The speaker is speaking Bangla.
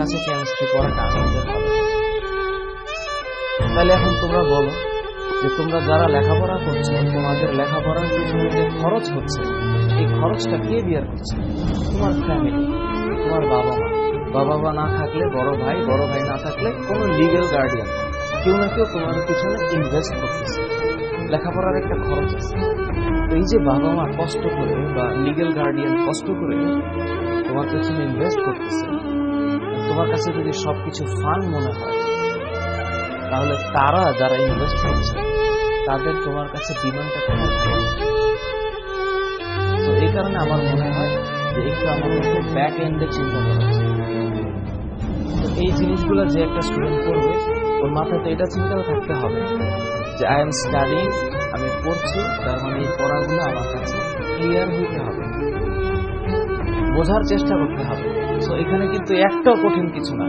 কাছে কেমিস্ট্রি পড়াটা আনন্দের তাহলে এখন তোমরা বলো যে তোমরা যারা লেখাপড়া করছ, তোমাদের লেখাপড়ার পিছনে যে খরচ হচ্ছে, এই খরচটা কে বিয়ার করছে? তোমার ফ্যামিলি তোমার বাবা মা। বাবা মা না থাকলে, বড় ভাই বড় ভাই না থাকলে কোনো লিগেল গার্ডিয়ান কেউ না কেউ তোমার পিছনে ইনভেস্ট করতেছে। লেখাপড়ার একটা খরচ আছে। এই যে বাবা মা কষ্ট করে বা লিগেল গার্ডিয়ান কষ্ট করে তোমার পেছনে ইনভেস্ট করতেছে তোমার কাছে যদি সবকিছু ফান মনে হয়, তাহলে তারা যারা ইনভেস্ট করছে, তাদের তোমার কাছে ডিমান্ডটা কেমন? তো এই কারণে আমার মনে হয় যে একটু আমার মধ্যে ব্যাক এন্ডে চিন্তা করা তো এই জিনিসগুলো যে একটা স্টুডেন্ট করবে, ওর মাথায় তো এটা চিন্তাও থাকতে হবে যে আই এম স্টাডিং আমি পড়ছি, তার মানে এই পড়াগুলো আমার কাছে ক্লিয়ার হইতে হবে। বোঝার চেষ্টা করতে হবে। এখানে কিন্তু একটাও কঠিন কিছু না।